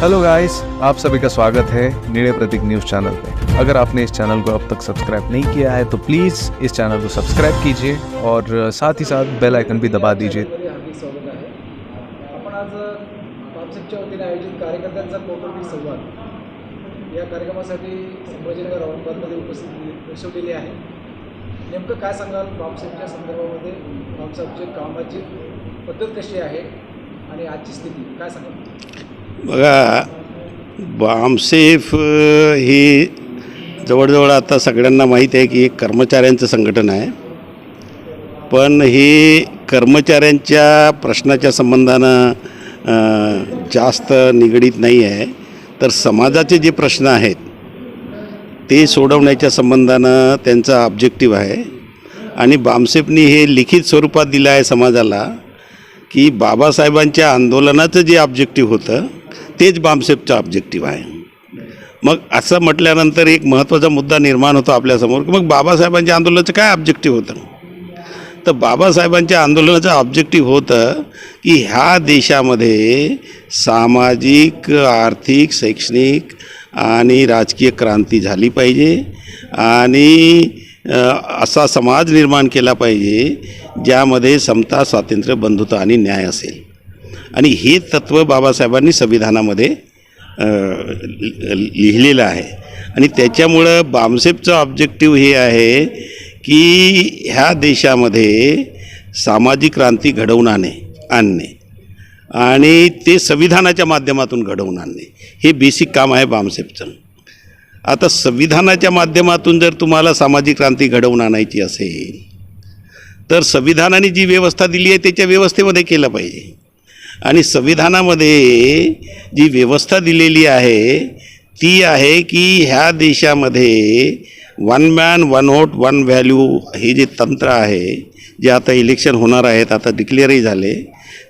Hello guys आप सभी का स्वागत है नीले प्रतीक न्यूज चैनल पे। अगर आपने इस चैनल को अब तक सब्सक्राइब नहीं किया है तो प्लीज़ इस चैनल को सब्सक्राइब कीजिए और साथ ही साथ बेल आइकन भी दबा दीजिए। तरी आपण आज पापसेपच्या वतीने आयोजित कार्यकर्त्यांचा कौटुंबिक संवाद या कार्यक्रमासाठी संभाजीनगर औरंगाबादमध्ये उपस्थित दर्शवलेली आहे. नेमकं काय सांगाल? बापसेपच्या संदर्भामध्ये बापसाहेबच्या कामाची पद्धत कशी आहे आणि आजची स्थिती? काय सांगाल? बघा बामसेफ अ, ही जवळजवळ आता सगळ्यांना माहीत आहे की एक कर्मचाऱ्यांचं संघटन आहे. पण हे कर्मचाऱ्यांच्या प्रश्नाच्या संबंधानं जास्त निगडीत नाही आहे. तर समाजाचे जे प्रश्न आहेत ते सोडवण्याच्या संबंधानं त्यांचा ऑब्जेक्टिव्ह आहे. आणि बामसेफनी हे लिखित स्वरूपात दिलं आहे समाजाला. की बाबासाहेबांच्या आंदोलनाचं जे ऑब्जेक्टिव्ह होतं तेच बामसेफचं ऑब्जेक्टिव्ह आहे. मग असं म्हटल्यानंतर एक महत्त्वाचा मुद्दा निर्माण होतो आपल्यासमोर की मग बाबासाहेबांच्या आंदोलनाचं काय ऑब्जेक्टिव्ह होतं? तर बाबासाहेबांच्या आंदोलनाचं ऑब्जेक्टिव्ह होतं की ह्या देशामध्ये सामाजिक आर्थिक शैक्षणिक आणि राजकीय क्रांती झाली पाहिजे आणि असा समाज निर्माण केला पाहिजे ज्यामध्ये समता स्वातंत्र्य बंधुता आणि न्याय असेल. आणि हे तत्त्व बाबासाहेबांनी संविधानामध्ये लिहिलेलं आहे. आणि त्याच्यामुळं बामसेपचं ऑब्जेक्टिव्ह हे आहे की ह्या देशामध्ये सामाजिक क्रांती घडवून आणे आणणे. आणि ते संविधानाच्या माध्यमातून घडवून आणणे. हे बेसिक काम आहे बामसेपचं. आता संविधानाच्या माध्यमातून जर तुम्हाला सामाजिक क्रांती घडवून आणायची असेल तर संविधानाने जी व्यवस्था दिली आहे त्याच्या व्यवस्थेमध्ये केलं पाहिजे. आणि संविधानामध्ये जी व्यवस्था दिलेली आहे ती आहे की ह्या देशामध्ये one man one vote one value हे जे तंत्र आहे जे आता इलेक्शन होणार आहेत आता डिक्लेअरही झाले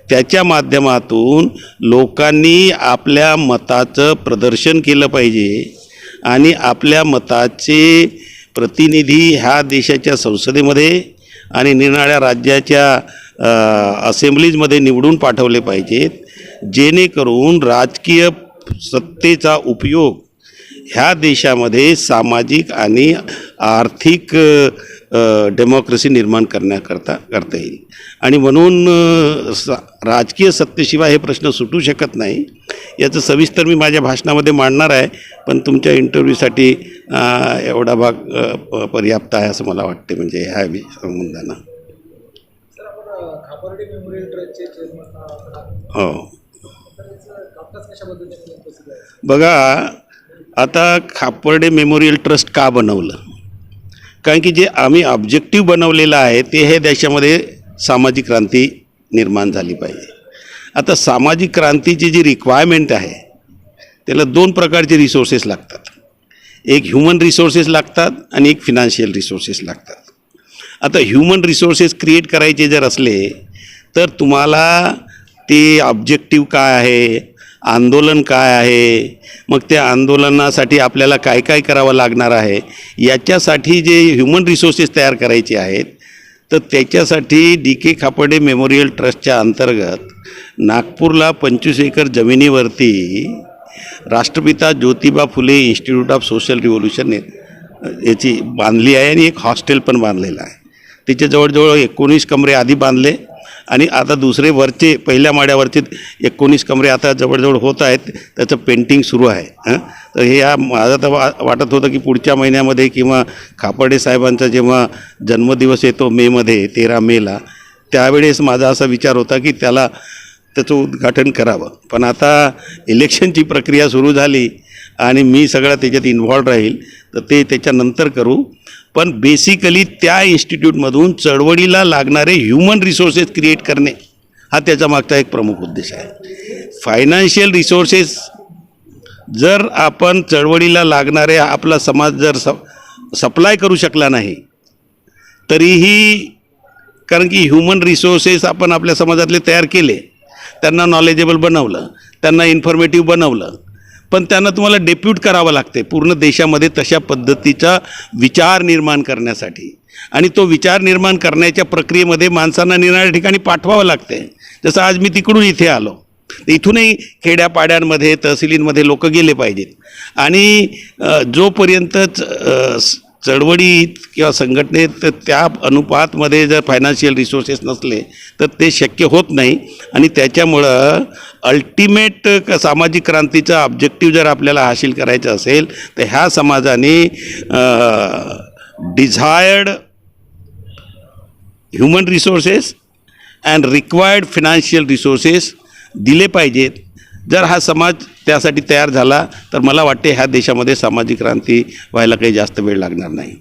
त्याच्या माध्यमातून लोकांनी आपल्या मताचं प्रदर्शन केलं पाहिजे. आणि आपल्या मताचे प्रतिनिधी ह्या देशाच्या संसदेमध्ये आणि निरनिराळ्या राज्याच्या असेंब्लीजमध्ये निवडून पाठवले पाहिजेत. जेणेकरून राजकीय सत्तेचा उपयोग ह्या देशामध्ये सामाजिक आणि आर्थिक डेमोक्रेसी निर्माण करण्याकरता करता येईल. आणि म्हणून राजकीय सत्तेशिवाय हे प्रश्न सुटू शकत नाही. याचं सविस्तर मी माझ्या भाषणामध्ये मांडणार आहे पण तुमच्या इंटरव्ह्यूसाठी एवढा भाग पर्याप्त आहे असं मला वाटते म्हणजे ह्या संबंधानं हो. बघा आता खापर्डे मेमोरियल ट्रस्ट का बनवलं? कारण की जे आम्ही ऑब्जेक्टिव्ह बनवलेलं आहे ते हे देशामध्ये सामाजिक क्रांती निर्माण झाली पाहिजे. आता सामाजिक क्रांतीची जी रिक्वायरमेंट आहे त्याला दोन प्रकारचे रिसोर्सेस लागतात. एक ह्युमन रिसोर्सेस लागतात आणि एक फिनान्शियल रिसोर्सेस लागतात. आता ह्युमन रिसोर्सेस क्रिएट करायचे जर असले तर तुम्हाला ते ऑब्जेक्टिव्ह काय आहे आंदोलन काय आहे मग त्या आंदोलनासाठी आपल्याला काय काय करावं लागणार आहे याच्यासाठी जे ह्युमन रिसोर्सेस तयार करायचे आहेत तर त्याच्यासाठी डी के खापर्डे मेमोरियल ट्रस्टच्या अंतर्गत नागपूरला पंचवीस एकर जमिनीवरती राष्ट्रपिता Jyotiba Phule institute of social revolution याची बांधली आहे आणि एक हॉस्टेल पण बांधलेलं आहे. तिचे जवळजवळ एकोणीस कमरे आधी बांधले. आणि आता दुसरे वरचे पहिल्या माड्यावरचे एकोणीस कमरे आता जवळजवळ होत आहेत. त्याचं पेंटिंग सुरू आहे हां? तर हे या माझं तर वा वाटत होतं की पुढच्या महिन्यामध्ये किंवा खापर्डे साहेबांचा जेव्हा जन्मदिवस येतो मेमध्ये तेरा मेला त्यावेळेस माझा असा विचार होता की त्याला त्याचं उद्घाटन करावं. पण आता इलेक्शनची प्रक्रिया सुरू झाली आणि मी सगळं त्याच्यात इन्व्हॉल्व राहील. तर ते त्याच्यानंतर करू. पण बेसिकली त्या इन्स्टिट्यूटमधून चळवळीला लागणारे ह्युमन रिसोर्सेस क्रिएट करणे हा त्याचा मागचा एक प्रमुख उद्देश आहे. फायनान्शियल रिसोर्सेस जर आपण चळवळीला लागणारे आपला समाज जर स सप्लाय करू शकला नाही तरीही कारण की ह्युमन रिसोर्सेस आपण आपल्या समाजातले तयार केले त्यांना नॉलेजेबल बनवलं त्यांना इन्फॉर्मेटिव्ह बनवलं पण त्यांना तुम्हाला डेप्यूट करावं लागते पूर्ण देशामध्ये तशा पद्धतीचा विचार निर्माण करण्यासाठी. आणि तो विचार निर्माण करण्याच्या प्रक्रियेमध्ये माणसांना निराळ्या ठिकाणी पाठवावं लागते जसं आज मी तिकडून इथे आलो. इथूनही खेड्यापाड्यांमध्ये तहसिलींमध्ये लोक गेले पाहिजेत. आणि जोपर्यंतच चळवळीत किंवा संघटनेत त्या अनुपातमध्ये जर फायनान्शियल रिसोर्सेस नसले तर ते शक्य होत नाही. आणि त्याच्यामुळं अल्टिमेट क सामाजिक क्रांतीचा ऑब्जेक्टिव्ह जर आपल्याला हासिल करायचं असेल तर ह्या समाजाने desired human resources and required financial resources दिले पाहिजेत. जर हा समाज त्यासाठी तयार झाला तर मला वाटते ह्या देशामध्ये सामाजिक क्रांती व्हायला काही जास्त वेळ लागणार नाही.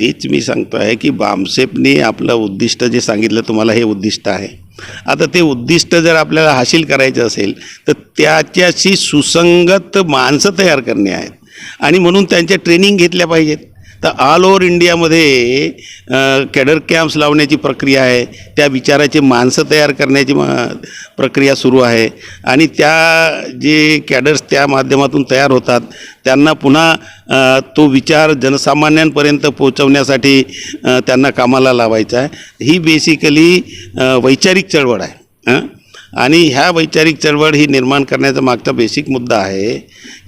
तेच मी सांगतो आहे की बामसेपने आपलं उद्दिष्ट जे सांगितलं तुम्हाला हे उद्दिष्ट आहे. आता ते उद्दिष्ट जर आपल्याला हासिल करायचं असेल तर त्याच्याशी सुसंगत माणसं तयार करणे आहेत. आणि म्हणून त्यांच्या ट्रेनिंग घेतल्या पाहिजेत. तर ऑल ओव्हर इंडियामध्ये कॅडर कॅम्प्स लावण्याची प्रक्रिया आहे. त्या विचाराचे माणसं तयार करण्याची प्रक्रिया सुरू आहे. आणि त्या जे कॅडर्स त्या माध्यमातून तयार होतात त्यांना पुन्हा तो विचार जनसामान्यांपर्यंत पोहोचवण्यासाठी त्यांना कामाला लावायचा आहे. ही बेसिकली वैचारिक चळवळ आहे. आणि ह्या वैचारिक चळवळ ही निर्माण करण्याचा मागचा बेसिक मुद्दा आहे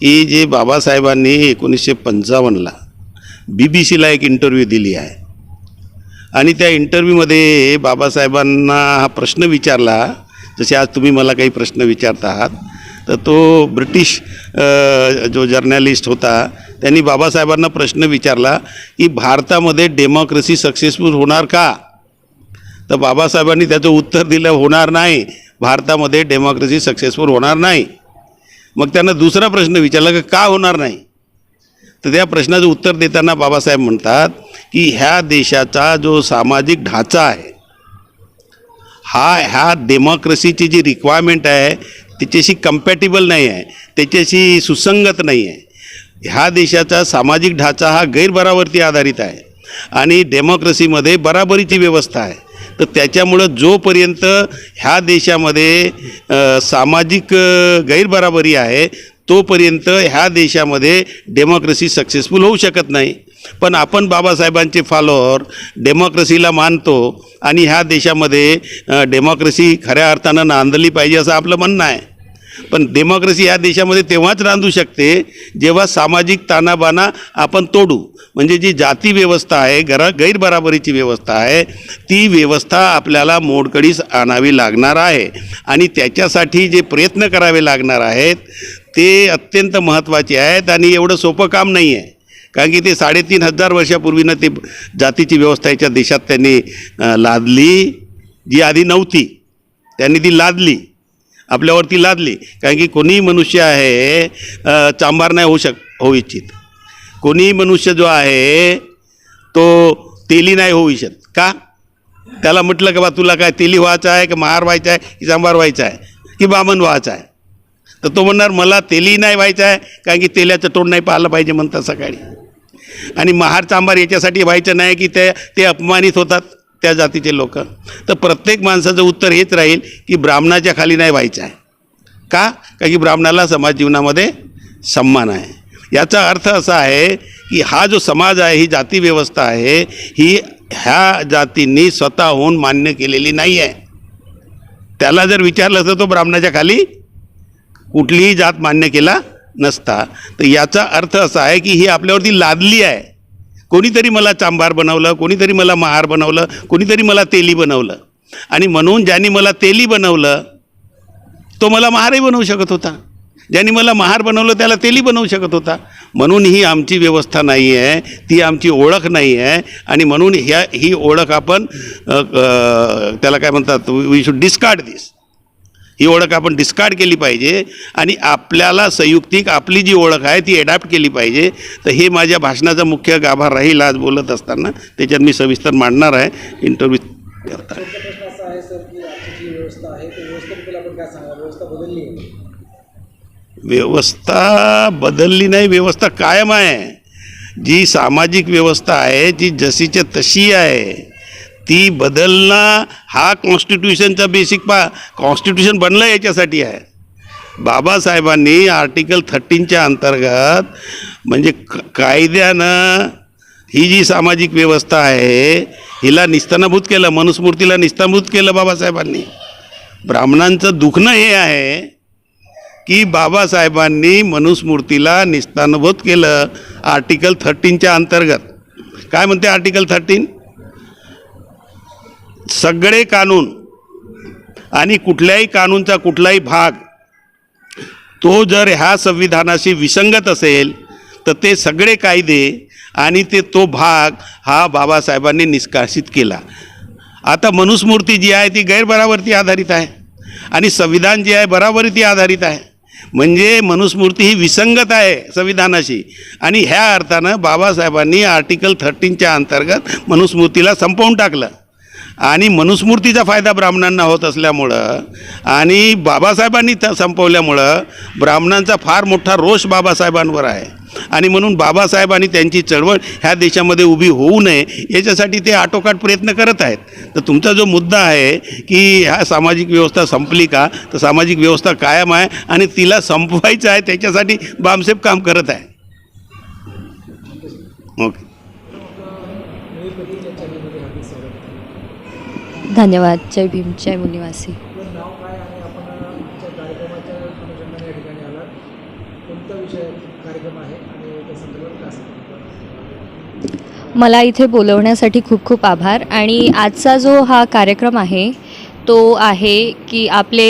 की जे बाबासाहेबांनी एकोणीसशे पंचावन्नला बी बी सीला एक इंटरव्ह्यू दिली आहे. आणि त्या इंटरव्ह्यूमध्ये बाबासाहेबांना हा प्रश्न विचारला जसे आज तुम्ही मला काही प्रश्न विचारत आहात तर तो ब्रिटिश जो जर्नलिस्ट होता त्यांनी बाबासाहेबांना प्रश्न विचारला की भारतामध्ये डेमोक्रेसी सक्सेसफुल होणार का? तर बाबासाहेबांनी त्याचं उत्तर दिलं होणार नाही. भारतामध्ये डेमोक्रेसी सक्सेसफुल होणार नाही. मग त्यांना दुसरा प्रश्न विचारला की का होणार नाही? तर त्या प्रश्नाचं उत्तर देताना बाबासाहेब म्हणतात की ह्या देशाचा जो सामाजिक ढाचा आहे हा ह्या डेमोक्रेसीची जी रिक्वायरमेंट आहे त्याच्याशी कम्पॅटेबल नाही आहे त्याच्याशी सुसंगत नाही आहे. ह्या देशाचा सामाजिक ढाचा हा गैरबरावरती आधारित आहे आणि डेमोक्रेसीमध्ये बराबरीची व्यवस्था आहे. तर त्याच्यामुळं जोपर्यंत ह्या देशामध्ये सामाजिक गैरबराबरी आहे तोपर्यंत ह्या देशामध्ये डेमोक्रेसी सक्सेसफुल होऊ शकत नाही. पण आपण बाबासाहेबांचे फॉलोअर डेमोक्रेसीला मानतो आणि ह्या देशामध्ये डेमोक्रेसी खऱ्या अर्थानं नांदली पाहिजे असं आपलं म्हणणं आहे. पण डेमोक्रेसी या देशामध्ये तेव्हाच रांधू शकते जेव्हा सामाजिक तानाबाना आपण तोडू. म्हणजे जी जाती व्यवस्था आहे घरा गैरबराबरीची व्यवस्था आहे ती व्यवस्था आपल्याला मोडकळीस आणावी लागणार आहे. आणि त्याच्यासाठी जे प्रयत्न करावे लागणार आहेत ते अत्यंत महत्त्वाचे आहेत आणि एवढं सोपं काम नाही आहे. कारण की ते साडेतीन हजार वर्षापूर्वीनं ते जातीची व्यवस्था याच्या देशात त्यांनी लादली जी आधी नव्हती. त्यांनी ती लादली. आपल्यावरती लादली. कारण की कोणीही मनुष्य आहे चांभार नाही होऊ शक होऊ इच्छित. कोणीही मनुष्य जो आहे तो तेली नाही होऊ इच्छित का? त्याला म्हटलं का बा तुला काय तेली व्हायचं आहे का महार व्हायचा आहे की चांभार व्हायचा आहे की बामण व्हायचा आहे? तर तो म्हणणार मला तेली नाही व्हायचं आहे कारण की तेल्याचं तोंड नाही पाहिलं पाहिजे म्हणतात सकाळी. आणि महार चांभार याच्यासाठी व्हायचं नाही की ते ते अपमानित होतात त्या जातीचे लोक. तर प्रत्येक माणसाचं उत्तर हेच राहील की ब्राह्मणाच्या खाली नाही व्हायचं आहे. का? कारण की ब्राह्मणाला समाज जीवनामध्ये सन्मान आहे. याचा अर्थ असा आहे की हा जो समाज आहे ही जाती व्यवस्था आहे ही ह्या जातींनी स्वतःहून मान्य केलेली नाही आहे. त्याला जर विचारलं असतं तो ब्राह्मणाच्या खाली कुठलीही जात मान्य केला नसता. तर याचा अर्थ असा आहे की ही आपल्यावरती लादली आहे. कोणीतरी मला चांभार बनवलं कोणीतरी मला महार बनवलं कोणीतरी मला तेली बनवलं. आणि म्हणून ज्यांनी मला तेली बनवलं तो मला महारही बनवू शकत होता. ज्यांनी मला महार बनवलं त्याला तेली बनवू शकत होता. म्हणून ही आमची व्यवस्था नाही आहे ती आमची ओळख नाही आहे. आणि म्हणून ह्या ही ओळख आपण त्याला काय म्हणतात वी शूड डिस्कार्ड दिस ही ओळख आपण डिस्कार्ड केली पाहिजे आणि आपल्याला संयुक्तिक आपली जी ओळख आहे ती अडॅप्ट केली पाहिजे. तर हे माझ्या भाषणाचा मुख्य गाभा राहील आज बोलत असताना. त्याच्यात मी सविस्तर मांडणार आहे. इंटरव्ह्यू करता व्यवस्था बदलली व्यवस्था बदलली नाही. व्यवस्था कायम आहे. जी सामाजिक व्यवस्था आहे जी जशीच्या तशी आहे ती बदलणं हा कॉन्स्टिट्यूशनचा बेसिक पा कॉन्स्टिट्यूशन बनलं याच्यासाठी आहे. बाबासाहेबांनी आर्टिकल थर्टीनच्या अंतर्गत म्हणजे क कायद्यानं ही जी सामाजिक व्यवस्था आहे हिला निस्तानाभूत केलं मनुस्मृतीला निस्तानाभूत केलं बाबासाहेबांनी. ब्राह्मणांचं दुखणं हे आहे की बाबासाहेबांनी मनुस्मृतीला निस्तानुभूत केलं आर्टिकल थर्टीनच्या अंतर्गत. काय म्हणते आर्टिकल थर्टीन सगळे कानून आणि कुठल्याही कानूनचा कुठलाही भाग तो जर ह्या संविधानाशी विसंगत असेल तर ते सगळे कायदे आणि ते तो भाग हा बाबासाहेबांनी निष्कासित केला. आता मनुस्मृती जी आहे ती गैरबरावरती आधारित आहे आणि संविधान जे आहे बराबरती आधारित आहे. म्हणजे मनुस्मृती ही विसंगत आहे संविधानाशी आणि ह्या अर्थानं बाबासाहेबांनी आर्टिकल थर्टीनच्या अंतर्गत मनुस्मृतीला संपवून टाकलं. आणि मनुस्मृतीचा फायदा ब्राह्मणांना होत असल्यामुळं आणि बाबासाहेबांनी त्या संपवल्यामुळं ब्राह्मणांचा फार मोठा रोष बाबासाहेबांवर आहे. आणि म्हणून बाबासाहेब आणि त्यांची चळवळ ह्या देशामध्ये उभी होऊ नये याच्यासाठी ते आटोकाट प्रयत्न करत आहेत. तर तुमचा जो मुद्दा आहे की ह्या सामाजिक व्यवस्था संपली का तर सामाजिक व्यवस्था कायम आहे आणि तिला संपवायचं आहे त्याच्यासाठी बामसेब काम करत आहे. ओके निळप्रतीच्या चॅनलमध्ये हार्दिक स्वागत आहे धन्यवाद जय भीम जय मुनिवासी आपलं नाव काय आणि आपण आमच्या कार्यक्रमाच्या अनुषंगाने या ठिकाणी आला कोणता विषय कार्यक्रम आहे आणि त्या संदर्भात काय सांगता मला इथे बोलवण्यासाठी खूप खूप आभार. आणि आजचा जो हा कार्यक्रम आहे तो आहे की आपले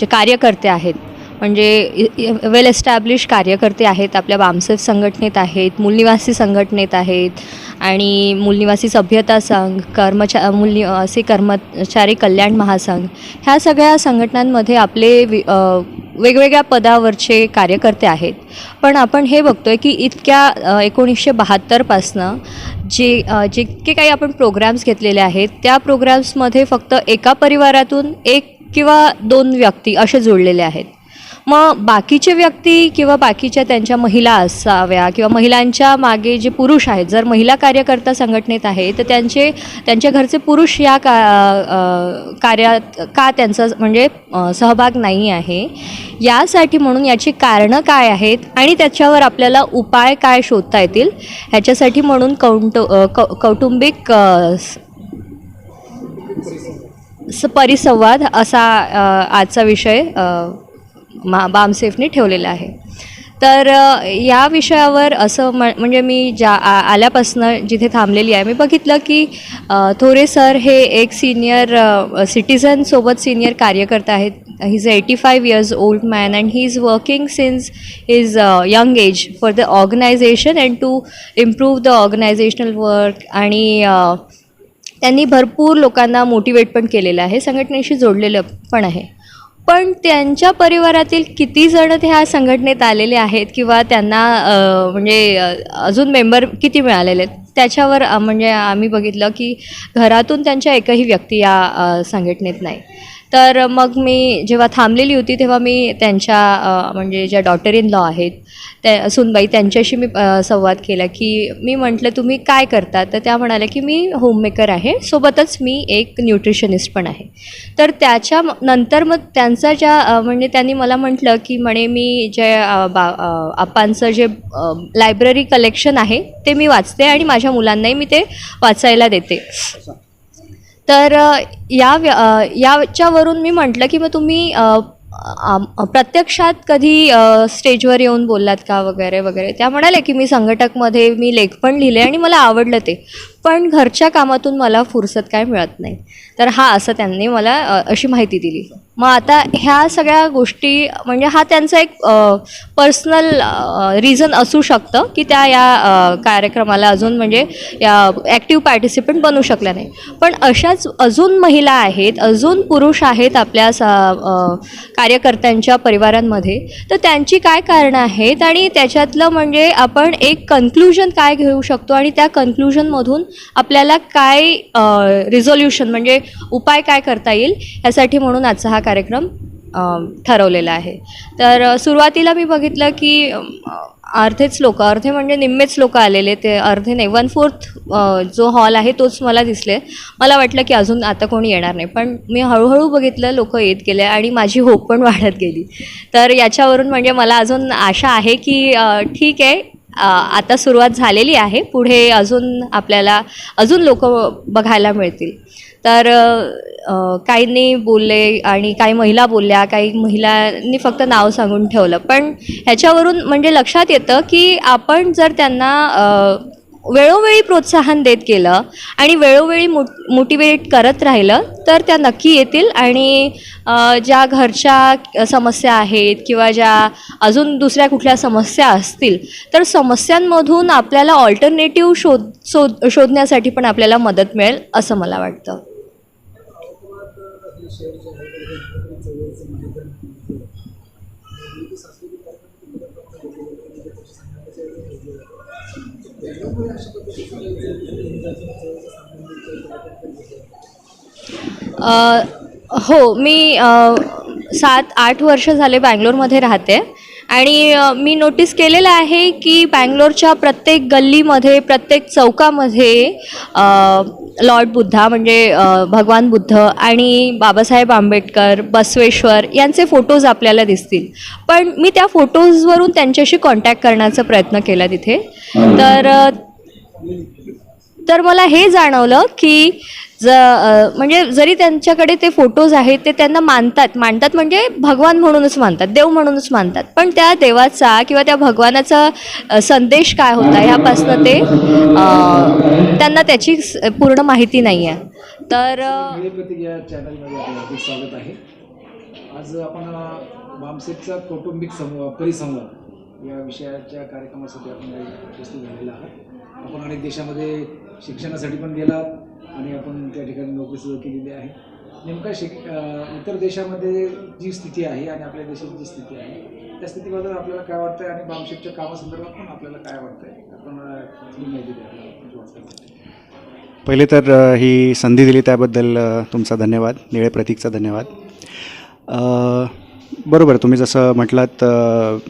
जे कार्यकर्ते आहेत म्हणजे वेल एस्टॅब्लिश कार्यकर्ते आहेत आपल्या बामसेफ संघटनेत आहेत मूलनिवासी संघटनेत आहेत आणि मूलनिवासी सभ्यता संघ कर्मचा मूलनिवासी कर्मचारी कल्याण महासंघ ह्या सगळ्या संघटनांमध्ये आपले वि वेगवेगळ्या पदावरचे कार्यकर्ते आहेत. पण आपण हे बघतो आहे की इतक्या एकोणीसशे बहात्तरपासनं जे जितके काही आपण प्रोग्राम्स घेतलेले आहेत त्या प्रोग्राम्समध्ये फक्त एका परिवारातून एक किंवा दोन व्यक्ती असे जोडलेले आहेत. मग बाकीचे व्यक्ती किंवा बाकीच्या त्यांच्या महिला असाव्या किंवा महिलांच्या मागे जे पुरुष आहेत जर महिला कार्यकर्ता संघटनेत आहे तर त्यांचे त्यांच्या घरचे पुरुष या का कार्यात का त्यांचा म्हणजे सहभाग नाही आहे? यासाठी म्हणून याची कारणं काय आहेत? आणि त्याच्यावर आपल्याला उपाय काय शोधता येतील? ह्याच्यासाठी म्हणून कौंट कौटुंबिक स- परिसंवाद असा आजचा विषय मा बामसेफने ठेवलेलं आहे. तर या विषयावर असं म म्हणजे मी ज्या आ आल्यापासनं जिथे थांबलेली आहे मी बघितलं की थोरे सर हे एक सिनियर सिटिझनसोबत सिनियर कार्यकर्ता आहेत. He is eighty five years old man and he is working since his young age for the organisation and to improve the organisational work आणि त्यांनी भरपूर लोकांना मोटिवेट पण केलेलं आहे. संघटनेशी जोडलेलं पण आहे. पण त्यांच्या परिवारातील किती जण ह्या संघटनेत आलेले आहेत किंवा त्यांना म्हणजे अजून मेंबर किती मिळालेले आहेत त्याच्यावर म्हणजे आम्ही बघितलं की घरातून त्यांच्या एकही व्यक्ती या संघटनेत नाही. तर मग मी जेव्हा थांबलेली होती तेव्हा मी त्यांच्या म्हणजे ज्या डॉटर इन लॉ आहेत त्या सुनबाई त्यांच्याशी मी संवाद केला की मी म्हटलं तुम्ही काय करता? तर त्या म्हणाल्या की मी होममेकर आहे. सोबतच मी एक न्यूट्रिशनिस्ट पण आहे. तर त्याच्या नंतर मग त्यांचा ज्या म्हणजे त्यांनी मला म्हटलं की म्हणे मी जे बा आप्पांचं आपांचं जे लायब्ररी कलेक्शन आहे ते मी वाचते आणि माझ्या मुलांनाही मी ते वाचायला देते. तर या व्य- याच्यावरून मी म्हटलं की मग तुम्ही प्रत्यक्षात कधी स्टेजवर येऊन बोललात का वगैरे वगैरे? त्या म्हणाल्या की मी संघटकमध्ये मी लेख पण लिहिले आणि मला आवडलं ते. पण घरच्या कामातून मला फुरसत काय मिळत नाही. तर हा असं त्यांनी मला अशी माहिती दिली. मग आता ह्या सगळ्या गोष्टी म्हणजे हा त्यांचा एक पर्सनल रिझन असू शकतं की त्या या कार्यक्रमाला अजून म्हणजे या ॲक्टिव्ह पार्टिसिपंट बनू शकल्या नाही. पण अशाच अजून महिला आहेत अजून पुरुष आहेत आपल्या सा कार्यकर्त्यांच्या परिवारांमध्ये तर त्यांची काय कारणं आहेत आणि त्याच्यातलं म्हणजे आपण एक कन्क्लुजन काय घेऊ शकतो आणि त्या कन्क्लुजनमधून आपल्याला काय रिझोल्युशन म्हणजे उपाय काय करता येईल यासाठी म्हणून आजचा हा कार्यक्रम ठरवलेला आहे. तर सुरुवातीला मी बघितलं की अर्धेच लोक अर्धे म्हणजे निम्मेच लोक आलेले ते अर्धे नाही वन फोर्थ जो हॉल आहे तोच मला दिसले. मला वाटलं की अजून आता कोणी येणार नाही. पण मी हळूहळू बघितलं लोक येत गेले आणि माझी होप पण वाढत गेली. तर याच्यावरून म्हणजे मला अजून आशा आहे की ठीक आहे. आता सुरुवात झालेली आहे. पुढे अजून आपल्याला अजून लोक बघायला मिळतील. तर काहींनी बोलले आणि काही महिला बोलल्या काही महिलांनी फक्त नाव सांगून ठेवलं. पण ह्याच्यावरून म्हणजे लक्षात येतं की आपण जर त्यांना वेळोवेळी प्रोत्साहन देत गेलं आणि वेळोवेळी मो मोटिवेट करत राहिलं तर त्या नक्की येतील. आणि ज्या घरच्या समस्या आहेत किंवा ज्या अजून दुसऱ्या कुठल्या समस्या असतील तर समस्यांमधून आपल्याला ऑल्टरनेटिव्ह शोध शोध शोधण्यासाठी पण आपल्याला मदत मिळेल असं मला वाटतं. हो मी सात आठ वर्ष झाले बँगलोरमध्ये राहते. आणि मी नोटीस केलेलं आहे की बँगलोरच्या प्रत्येक गल्लीमध्ये प्रत्येक चौकामध्ये लॉर्ड बुद्धा म्हणजे भगवान बुद्ध आणि बाबासाहेब आंबेडकर बसवेश्वर यांचे फोटोज आपल्याला दिसतील. पण मी त्या फोटोजवरून त्यांच्याशी कॉन्टॅक्ट करण्याचा प्रयत्न केला तिथे. तर तर मला हे जाणवलं की ज म्हणजे जरी त्यांच्याकडे ते फोटोज आहेत ते त्यांना मानतात. मानतात म्हणजे भगवान म्हणूनच मानतात देव म्हणूनच मानतात. पण त्या देवाचा किंवा त्या भगवानाचा संदेश काय होता ह्यापासनं ते त्यांना त्याची पूर्ण माहिती नाही आहे तर स्वागत आहे. आज आपण वामसेटचा कौटुंबिक समूह परिसंवाद या विषयाच्या कार्यक्रमासाठी आपण उपस्थित झालेला आहात. आपण अनेक देशामध्ये शिक्षणासाठी पण गेलात आणि आपण त्या ठिकाणी नोकरी सुद्धा केलेली आहे. नेमका शिक इतर देशामध्ये जी स्थिती आहे आणि आपल्या देशाची जी स्थिती आहे त्या स्थितीबद्दल आपल्याला काय वाटतंय आणि बामशेटच्या कामासंदर्भात पण आपल्याला काय वाटतंय? आपण अ, माहिती द्या पहिले तर ही संधी दिली त्याबद्दल तुमचा धन्यवाद. निळे प्रतीकचा धन्यवाद. बरोबर तुम्ही जसं म्हटलात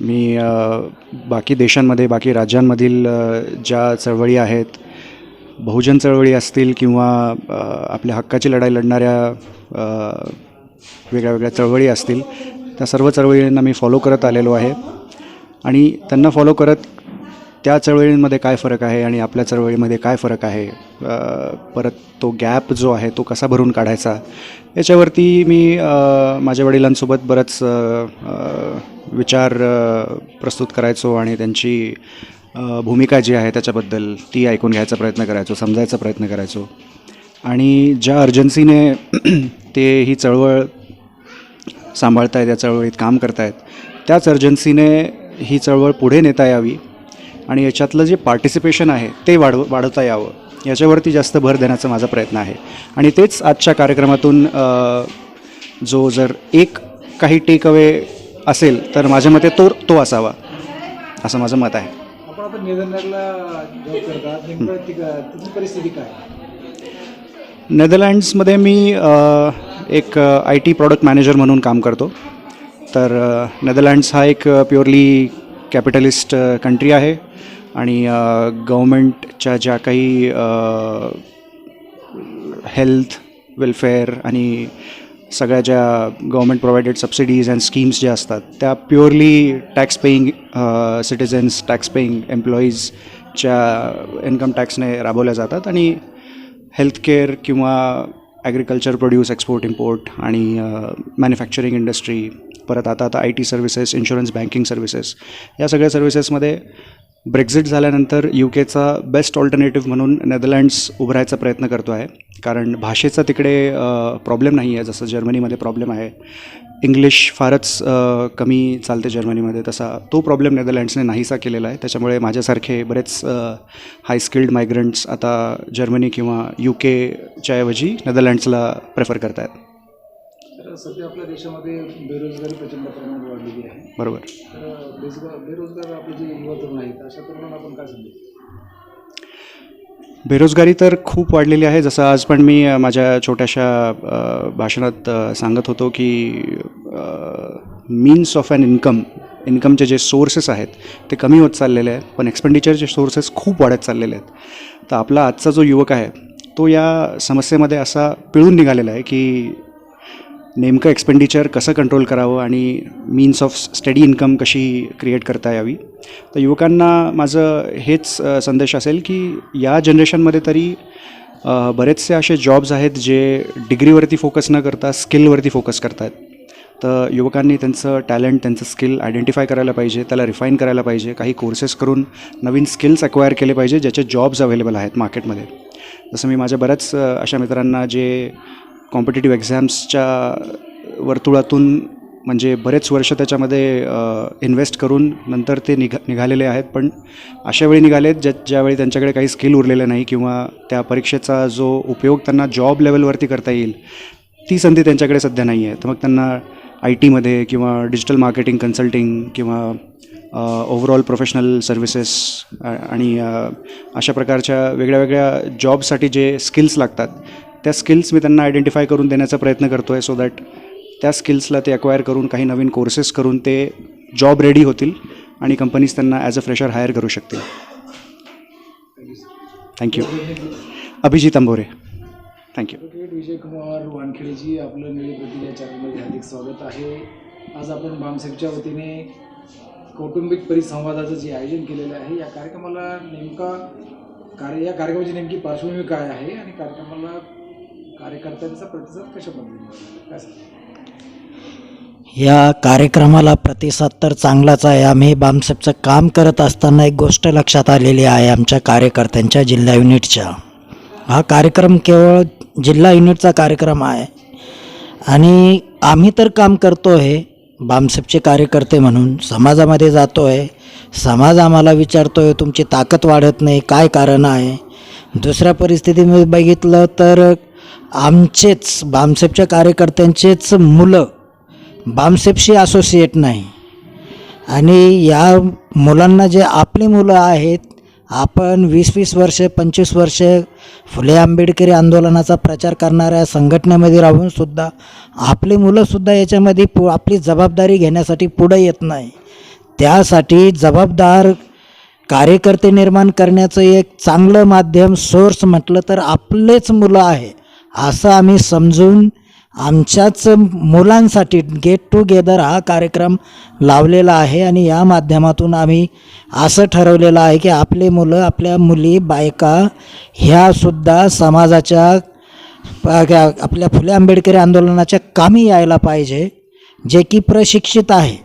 मी बाकी देशांमध्ये बाकी राज्यांमधील ज्या चळवळी आहेत बहुजन चळवळी असतील किंवा आपल्या हक्काची लढाई लढणाऱ्या वेगळ्या वेगळ्या चळवळी असतील त्या सर्व चळवळींना मी फॉलो करत आलेलो आहे. आणि त्यांना फॉलो करत त्या चळवळींमध्ये काय फरक आहे आणि आपल्या चळवळीमध्ये काय फरक आहे? परत तो गॅप जो आहे तो कसा भरून काढायचा? याच्यावरती मी माझ्या वडिलांसोबत बरंच विचार प्रस्तुत करायचो आणि त्यांची भूमिका जी आहे त्याच्याबद्दल ती ऐकून घ्यायचा प्रयत्न करायचो समजायचा प्रयत्न करायचो. आणि ज्या अर्जन्सीने ते ही चळवळ सांभाळतायत या चळवळीत काम करतायत त्याच अर्जन्सीने ही चळवळ पुढे नेता यावी आणि याच्यातलं जे पार्टिसिपेशन आहे ते वाढव वाढवता यावं याच्यावरती जास्त भर देण्याचा माझा प्रयत्न आहे. आणि तेच आजच्या कार्यक्रमातून जो जर एक काही टेक अवे असेल तर माझ्या मते तो तो असावा असं माझं मत आहे. आपण नेदरलँडला जॉब करतात नेमकं तिथली परिस्थिती काय? नेदरलँड्समध्ये मी अ, एक आय टी प्रॉडक्ट मॅनेजर म्हणून काम करतो. तर अ, नेदरलँड्स हा एक प्युअरली कॅपिटलिस्ट कंट्री आहे. आणि गव्हर्मेंटच्या ज्या काही हेल्थ वेलफेअर आणि सगळ्या ज्या government provided subsidies and schemes ज्या असतात त्या purely tax paying citizens tax paying एम्प्लॉईजच्या income टॅक्सने राबवल्या जातात आणि हेल्थकेअर किंवा ॲग्रिकल्चर प्रोड्यूस एक्सपोर्ट इम्पोर्ट आणि uh, मॅन्युफॅक्चरिंग इंडस्ट्री परत आता आता I T services insurance banking services या सगळ्या सर्व्हिसेसमध्ये ब्रेक्झिट झाल्यानंतर यू केचा बेस्ट ऑल्टरनेटिव्ह म्हणून नेदरलँड्स उभरायचा प्रयत्न करतो आहे. कारण भाषेचा तिकडे प्रॉब्लेम नाही आहे. जसं जर्मनीमध्ये प्रॉब्लेम आहे. इंग्लिश फारच कमी चालते जर्मनीमध्ये. तसा तो प्रॉब्लेम नेदरलँड्सने नाहीसा केलेला आहे. त्याच्यामुळे माझ्यासारखे बरेच हाय स्किल्ड मायग्रंट्स आता जर्मनी किंवा यू केच्या ऐवजी नेदरलँड्सला प्रेफर करत आहेत सध्या आपल्या देशामध्ये बेरोजगारी प्रचंड प्रमाणात वाढलेली आहे. बरोबर. तर बेरोजगार बेरोजगार आपले जे युवा तरुण आहेत अशा तरुणांना आपण काय सांगू? बेरोजगारी तर खूप वाढलेली आहे. जसं आज पण मी माझ्या छोट्याशा भाषणात सांगत होतो की मीन्स ऑफ ॲन इन्कम इन्कमचे जे सोर्सेस आहेत ते कमी होत चाललेले आहेत पण एक्सपेंडिचरचे सोर्सेस खूप वाढत चाललेले आहेत. तर आपला आजचा जो युवक आहे तो या समस्येमध्ये असा पिळून निघालेला आहे की नेमकं एक्सपेंडिचर कसं कंट्रोल करावं आणि मीन्स ऑफ स्टडी इन्कम कशी क्रिएट करता यावी? तर युवकांना माझं हेच संदेश असेल की या जनरेशनमध्ये तरी बरेचसे असे जॉब्स आहेत जे डिग्रीवरती फोकस न करता स्किलवरती फोकस करतात तर युवकांनी त्यांचं टॅलेंट त्यांचं स्किल आयडेंटिफाय करायला पाहिजे त्याला रिफाईन करायला पाहिजे काही कोर्सेस करून नवीन स्किल्स अक्वायर केले पाहिजे ज्याचे जॉब्स अवेलेबल आहेत मार्केटमध्ये जसं मी माझ्या बऱ्याच अशा मित्रांना जे कॉम्पिटेटिव्ह एक्झाम्सच्या वर्तुळातून म्हणजे बरेच वर्ष त्याच्यामध्ये इन्व्हेस्ट करून नंतर ते निघा निघालेले आहेत. पण अशा वेळी निघालेत ज्या ज्यावेळी त्यांच्याकडे काही स्किल उरलेलं नाही किंवा त्या परीक्षेचा जो उपयोग त्यांना जॉब लेवलवरती करता येईल ती संधी त्यांच्याकडे सध्या नाही आहे. तर मग त्यांना आय टीमध्ये किंवा डिजिटल मार्केटिंग कन्सल्टिंग किंवा ओव्हरऑल प्रोफेशनल सर्व्हिसेस आणि अशा प्रकारच्या वेगळ्या वेगळ्या जॉबसाठी जे स्किल्स लागतात त्या स्किल्स मी त्यांना आयडेंटिफाय करून देण्याचा प्रयत्न करतो आहे सो दॅट त्या स्किल्सला ते अक्वायर करून काही नवीन कोर्सेस करून ते जॉब रेडी होतील आणि कंपनीज त्यांना ॲज अ फ्रेशर हायर करू शकतील. Thank you Abhijit Ambore. Thank you Vijay Kumar वानखेडेजी आपलं निळी प्रति चॅनलमध्ये हार्दिक स्वागत आहे. आज आपण बामसेफच्या वतीने कौटुंबिक परिसंवादाचं जे आयोजन केलेलं आहे या कार्यक्रमाला नेमका कार्य या कार्यक्रमाची नेमकी पार्श्वभूमी काय आहे आणि कार्यक्रमाला कार्यकर्त्यांचा प्रतिसाद कशा पद्धतीने काय या कार्यक्रमाला प्रतिसाद तर चांगलाच आहे. आम्ही बामसेपचं काम करत असताना एक गोष्ट लक्षात आलेली आहे आमच्या कार्यकर्त्यांच्या जिल्हा युनिटच्या. हा कार्यक्रम केवळ जिल्हा युनिटचा कार्यक्रम आहे. आणि आम्ही तर काम करतो आहे बामसेपचे कार्यकर्ते म्हणून. समाजामध्ये जातो आहे समाज आम्हाला विचारतो आहे तुमची ताकद वाढत नाही काय कारण आहे? दुसऱ्या परिस्थितीमध्ये बघितलं तर आमचेच बामसेपच्या कार्यकर्त्यांचेच मुलं बामसेपशी असोसिएट नाही. आणि या मुलांना जे आपली मुलं आहेत आपण वीस वीस वर्षे पंचवीस वर्षे फुले आंबेडकरी आंदोलनाचा प्रचार करणाऱ्या संघटनेमध्ये राहूनसुद्धा आपली मुलंसुद्धा याच्यामध्ये पु आपली जबाबदारी घेण्यासाठी पुढे येत नाही. त्यासाठी जबाबदार कार्यकर्ते निर्माण करण्याचं एक चांगलं माध्यम सोर्स म्हटलं तर आपलेच मुलं आहे. असं आम्ही समजून आमच्याच मुलांसाठी गेट टुगेदर हा कार्यक्रम लावलेला आहे आणि या माध्यमातून आम्ही असं ठरवलेलं आहे की आपले मुलं आपल्या मुली बायका ह्यासुद्धा समाजाच्या आपल्या फुले आंबेडकरी आंदोलनाच्या कामी यायला पाहिजे जे की प्रशिक्षित आहे.